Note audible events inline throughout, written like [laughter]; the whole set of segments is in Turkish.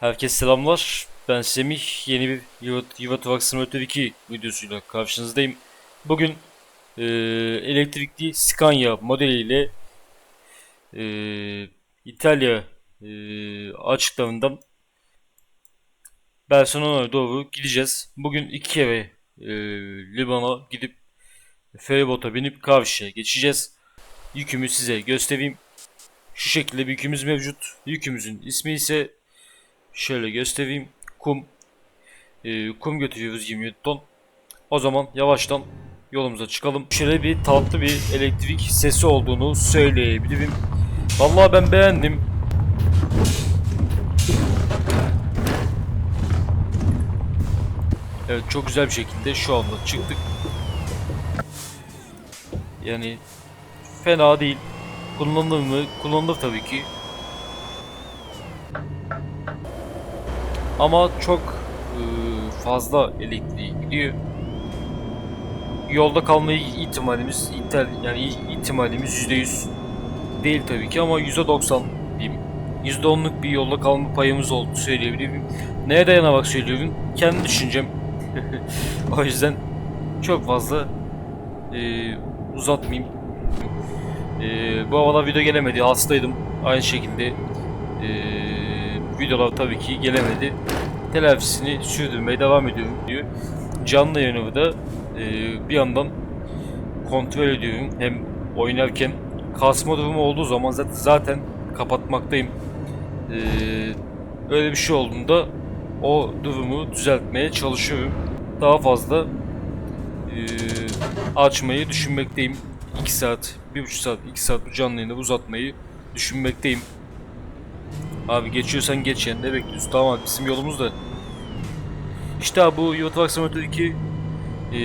Herkese selamlar. Ben Semih. Yeni bir Euro, Truck Simulator 2 videosuyla karşınızdayım. Bugün e, elektrikli Scania modeliyle e, İtalya e, açıklarından Barcelona'ya doğru gideceğiz. Bugün iki kere e, Liban'a gidip feribota binip Kavşe'ye geçeceğiz. Yükümü size göstereyim. Şu şekilde bir yükümüz mevcut. Yükümüzün ismi ise Şöyle göstereyim. Kum. Ee, kum götürüyoruz 27 ton. O zaman yavaştan yolumuza çıkalım. Şöyle bir tatlı bir elektrik sesi olduğunu söyleyebilirim. Vallahi ben beğendim. Evet çok güzel bir şekilde şu anda çıktık. Yani fena değil. Kullanılır mı? Kullanılır tabii ki. Ama çok e, fazla elektriği gidiyor. Yolda kalma ihtimalimiz ihtimal yani ihtimalimiz %100 değil tabii ki ama %90 diyeyim. %10'luk bir yolda kalma payımız oldu söyleyebilirim. Neye dayanarak söylüyorum? Kendi düşüncem. [laughs] o yüzden çok fazla e, uzatmayayım. E, bu hafta video gelemedi. Hastaydım. Aynı şekilde e, videolar tabii ki gelemedi. Telafisini sürdürmeye devam ediyorum diyor. Canlı yayını da e, bir yandan kontrol ediyorum. Hem oynarken kasma durumu olduğu zaman zaten, zaten kapatmaktayım. E, öyle bir şey olduğunda o durumu düzeltmeye çalışıyorum. Daha fazla e, açmayı düşünmekteyim. 2 saat, 1,5 saat, 2 saat bu canlı yayını uzatmayı düşünmekteyim. Abi geçiyorsan geç yani ne bekliyorsun? Tamam abi bizim yolumuz da. İşte abi bu Euro Truck Simulator 2 e,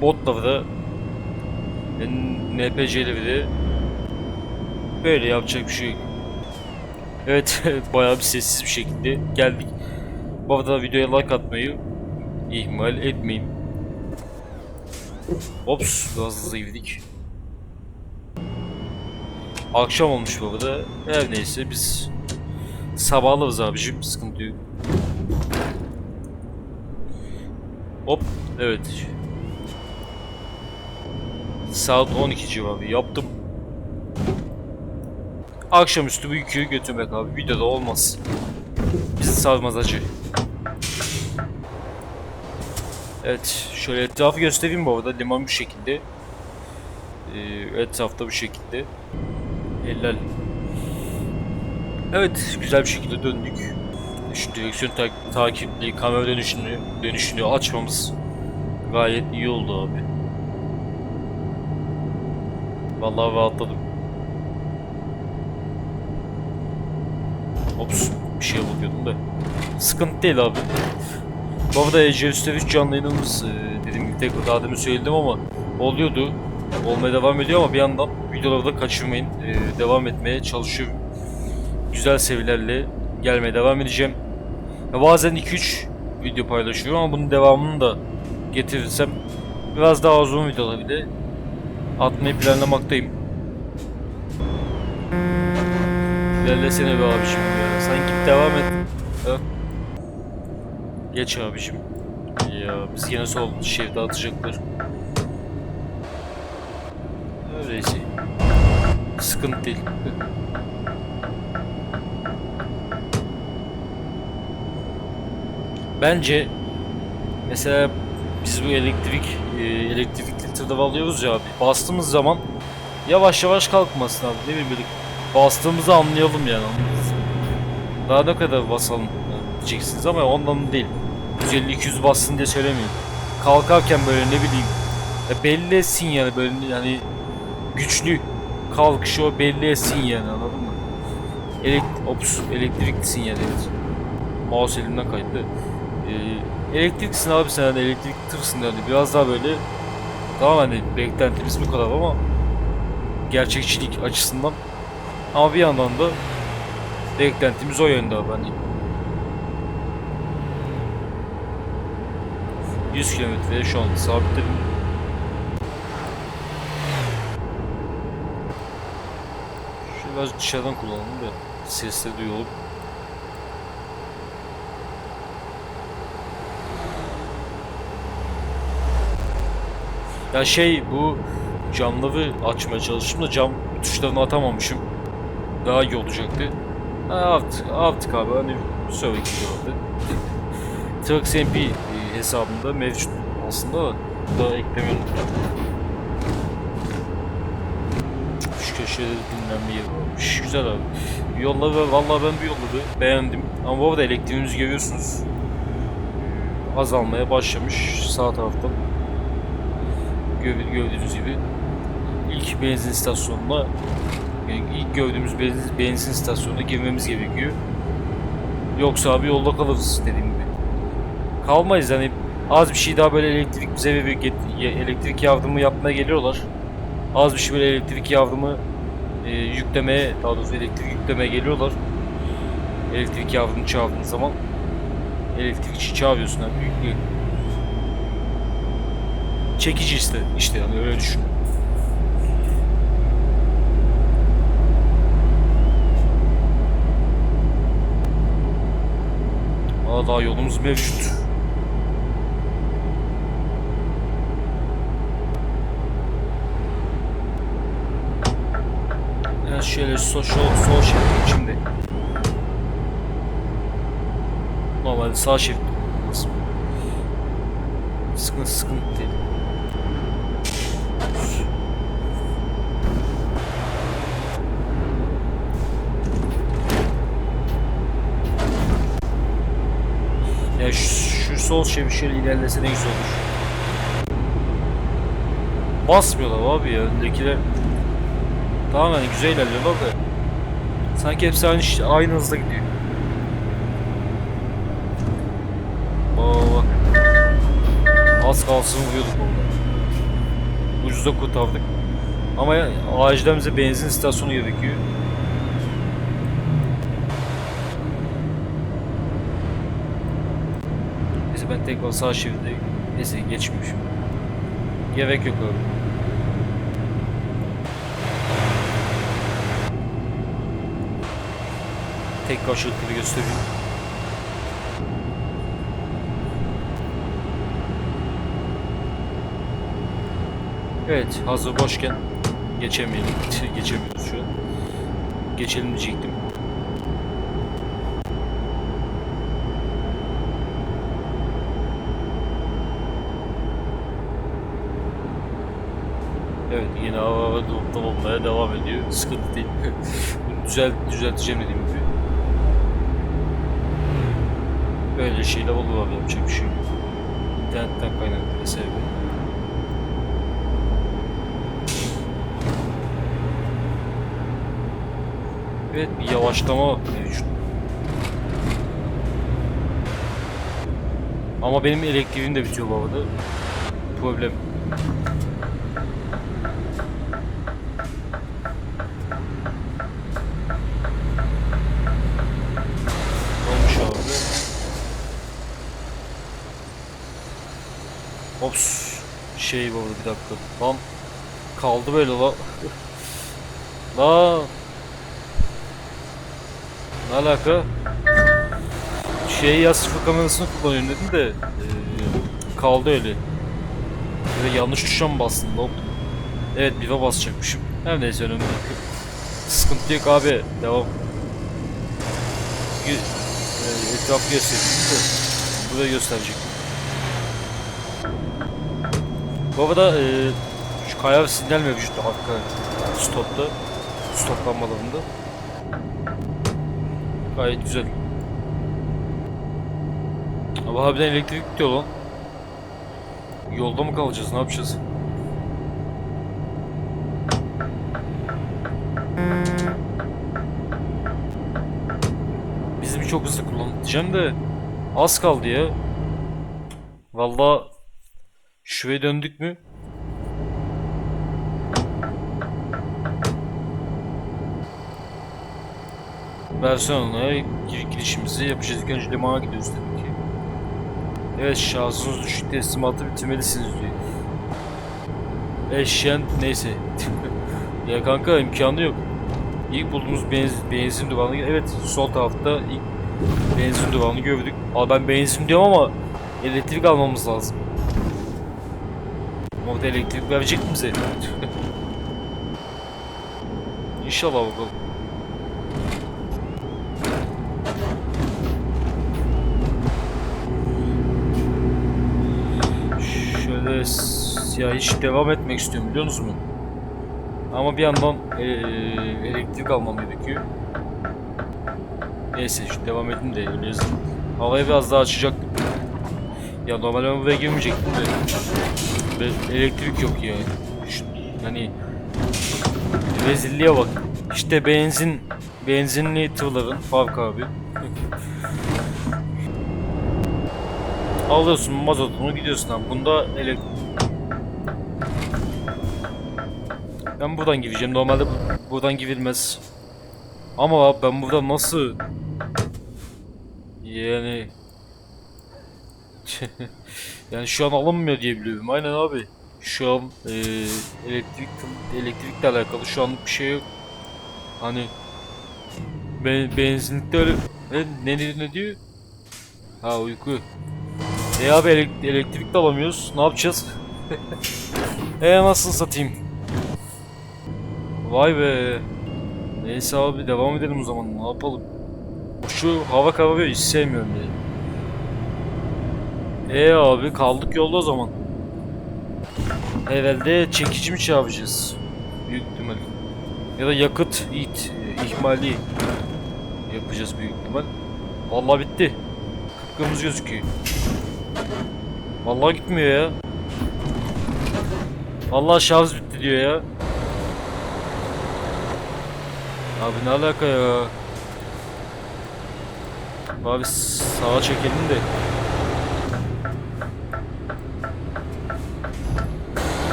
botları da NPC'leri de böyle yapacak bir şey yok. Evet [laughs] bayağı bir sessiz bir şekilde geldik. Bu arada videoya like atmayı ihmal etmeyin. Ops biraz hızlı girdik. Akşam olmuş bu arada. Her neyse biz Sabahlarız abicim sıkıntı yok. Hop evet. Saat 12 civarı yaptım. Akşamüstü bu yükü götürmek abi videoda olmaz. Bizi sarmaz acı. Evet şöyle etrafı göstereyim bu arada liman bu şekilde. Ee, etrafta bu şekilde. Helal. Evet, güzel bir şekilde döndük. Şu direksiyon ta takipli kamera dönüşünü, dönüşünü açmamız gayet iyi oldu abi. Vallahi rahatladım. Ops, bir şeye bakıyordum da. Sıkıntı değil abi. Bu arada Ece Üsteviç canlı yayınımız e, dediğim gibi tekrar daha demin söyledim ama oluyordu. Olmaya devam ediyor ama bir yandan videoları da kaçırmayın. E, devam etmeye çalışıyorum güzel seviyelerle gelmeye devam edeceğim. Bazen 2-3 video paylaşıyorum ama bunun devamını da getirirsem biraz daha uzun videolar bile atmayı planlamaktayım. İlerlesene be abişim ya. Sanki devam et. Ha? Geç abişim. Ya biz yine sol şeride atacaklar. Öyleyse. Sıkıntı değil. Bence mesela biz bu elektrik e, elektrikli tırda alıyoruz ya abi. Bastığımız zaman yavaş yavaş kalkmasın abi. Ne bileyim böyle bastığımızı anlayalım yani. Daha ne kadar basalım diyeceksiniz ama ondan değil. 150-200 bassın diye söylemiyorum. Kalkarken böyle ne bileyim ya belli etsin yani böyle yani güçlü kalkışı o belli etsin yani anladın mı? Elekt ops elektriklisin yani. Mouse elimden kaydı. Ee, elektriksin abi sen hani elektrik tırsın yani biraz daha böyle tamam hani beklentimiz bu kadar ama gerçekçilik açısından ama bir yandan da beklentimiz o yönde abi hani 100 kilometreye şu an sabitledim. Şöyle biraz dışarıdan kullanalım da sesleri duyalım. Ya şey bu camları açmaya çalıştım da cam tuşlarını atamamışım. Daha iyi olacaktı. Ha, artık, artık abi hani sonraki videoda. Turks MP hesabında mevcut aslında da eklemeyi. Şu köşede de dinlenme yeri varmış. Güzel abi. Yolla ve vallahi ben bir yolladı. Beğendim. Ama bu arada elektriğinizi görüyorsunuz. Ee, Azalmaya başlamış sağ taraftan. Gö- Gördüğünüz gibi ilk benzin istasyonuna yani ilk gördüğümüz benzin, benzin istasyonuna girmemiz gerekiyor. Yoksa abi yolda kalırız dediğim gibi. Kalmayız hani az bir şey daha böyle elektrik bize bir elektrik yardımı yapmaya geliyorlar. Az bir şey böyle elektrik yardımı e, yüklemeye daha doğrusu elektrik yüklemeye geliyorlar. Elektrik yardımı çağırdığın zaman elektrikçi çağırıyorsun abi yüklüyor. Çekici işte işte yani öyle düşün. Aa daha yolumuz mevcut. Ya şöyle sol şerit şimdi. Normalde sağ şerit. Sıkıntı sıkıntı değil. Ya şu, şu sol şöyle ilerlese ne güzel olur. Basmıyorlar abi ya öndekiler. Tamam hani güzel ilerliyorlar da. Sanki hepsi aynı, aynı hızda gidiyor. Az kalsın vuruyorduk orada. Ucuza kurtardık. Ama acilen bize benzin istasyonu gerekiyor. Ben tekrar sağ şeride neyse geçmiyorum. Gerek yok abi. Tekrar şıkkını göstereyim. Evet, hazır boşken geçemeyelim. [laughs] Geçemiyoruz şu an. Geçelim diyecektim. Evet, yine hava durum olmaya devam ediyor. Sıkıntı değil. [laughs] Düzelt, düzelteceğim dediğim gibi. Böyle şeyler olur abi yapacak bir şey yok. İnternetten kaynaklı sebebi. Evet bir yavaşlama mevcut. Ama benim elektriğim de bitiyor bu arada. Problem. Olmuş abi. Ops. Şey arada bir dakika. Lan kaldı böyle la. la. Ne alaka? Şey ya sıfır kamerasını kullanıyorum dedim de eee, kaldı öyle. Böyle yanlış tuşa mı bastım lan? Evet bife basacakmışım. Her neyse önemli. Sıkıntı yok abi. Devam. Gö e, etrafı göstereyim buraya gösterecek. Bu arada e, şu kaya sinyal mevcut arka stopta. Stop lambalarında. Gayet güzel. Ama harbiden elektrik gidiyor lan. Yolda mı kalacağız? Ne yapacağız? Bizim çok hızlı kullanacağım de az kaldı ya. Vallahi şuraya döndük mü? Versiyonuna gir girişimizi yapacağız. İlk önce limana gidiyoruz tabii ki. Evet şarjınız düşük teslimatı bitirmelisiniz diyor. Eşyen neyse. [laughs] ya kanka imkanı yok. İlk bulduğumuz benzin, benzin durağını evet sol tarafta ilk benzin durağını gördük. Aa ben benzin diyorum ama elektrik almamız lazım. Orada elektrik verecek mi bize? [laughs] İnşallah bakalım. Şöyle ya hiç devam etmek istiyorum biliyor musunuz? Ama bir yandan eee, elektrik almam gerekiyor. Neyse şu devam edin de öyle yazın. Havayı biraz daha açacak. Ya normalde ben buraya girmeyecektim de. Be- elektrik yok. Şu, hani rezilliğe bak. İşte benzin benzinli tırların fark abi. Alıyorsun mazotunu gidiyorsun abi. Bunda elektrik Ben buradan gireceğim. Normalde bu- buradan girilmez. Ama abi ben burada nasıl yani [laughs] yani şu an alınmıyor diye biliyorum. Aynen abi. Şu an eee, elektrik elektrikle alakalı şu anlık bir şey yok. Hani ben benzinlikte öyle ne, ne, ne diyor? Ha uyku. E abi elek- elektrik de alamıyoruz. Ne yapacağız? [laughs] e nasıl satayım? Vay be. Neyse abi devam edelim o zaman. Ne yapalım? Şu hava kararıyor hiç sevmiyorum ya. E abi kaldık yolda o zaman. Herhalde çekici mi çağıracağız? Büyük ihtimal. Ya da yakıt it, ihmali yapacağız büyük ihtimal. Vallahi bitti. Kıpkırmızı gözüküyor. Vallahi gitmiyor ya. Vallahi şarj bitti diyor ya. Abi ne alaka ya? Abi sağa çekelim de.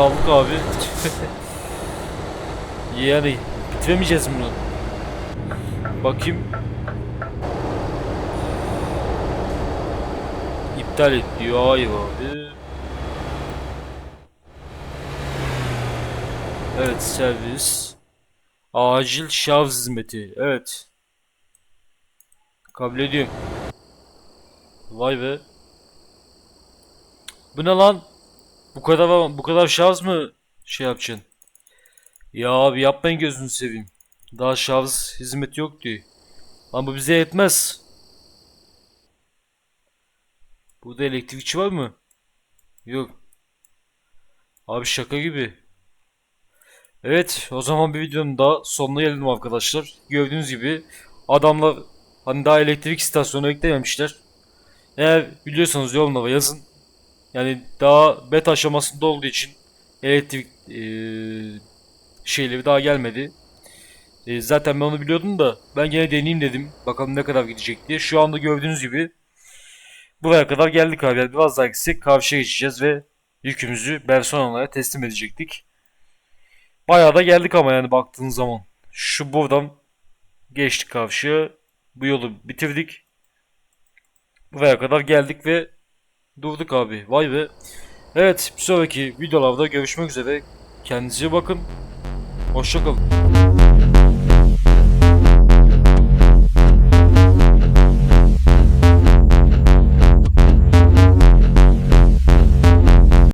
Kaldık abi. [laughs] yani bitiremeyeceğiz bunu. Bakayım. İptal et diyor. Hayır abi. Evet servis. Acil şarj hizmeti. Evet. Kabul ediyorum. Vay be. Bu ne lan? Bu kadar bu kadar şarj mı şey yapacaksın? Ya abi yapmayın gözünü seveyim. Daha şarj hizmeti yok diyor. Lan bu bize yetmez. Burada elektrikçi var mı? Yok. Abi şaka gibi. Evet, o zaman bir videonun daha sonuna geldim arkadaşlar. Gördüğünüz gibi adamlar hani daha elektrik istasyonu eklememişler. Eğer biliyorsanız yorumlara yazın. Yani daha beta aşamasında olduğu için elektrik eee, şeyleri daha gelmedi. E, zaten ben onu biliyordum da ben gene deneyeyim dedim. Bakalım ne kadar gidecek diye. Şu anda gördüğünüz gibi buraya kadar geldik abi. Yani biraz daha gitsek karşıya geçeceğiz ve yükümüzü Barcelona'ya teslim edecektik. Bayağı da geldik ama yani baktığın zaman. Şu buradan geçtik karşıya. Bu yolu bitirdik. Buraya kadar geldik ve durduk abi. Vay be. Evet bir sonraki videolarda görüşmek üzere. Kendinize bakın. Hoşçakalın.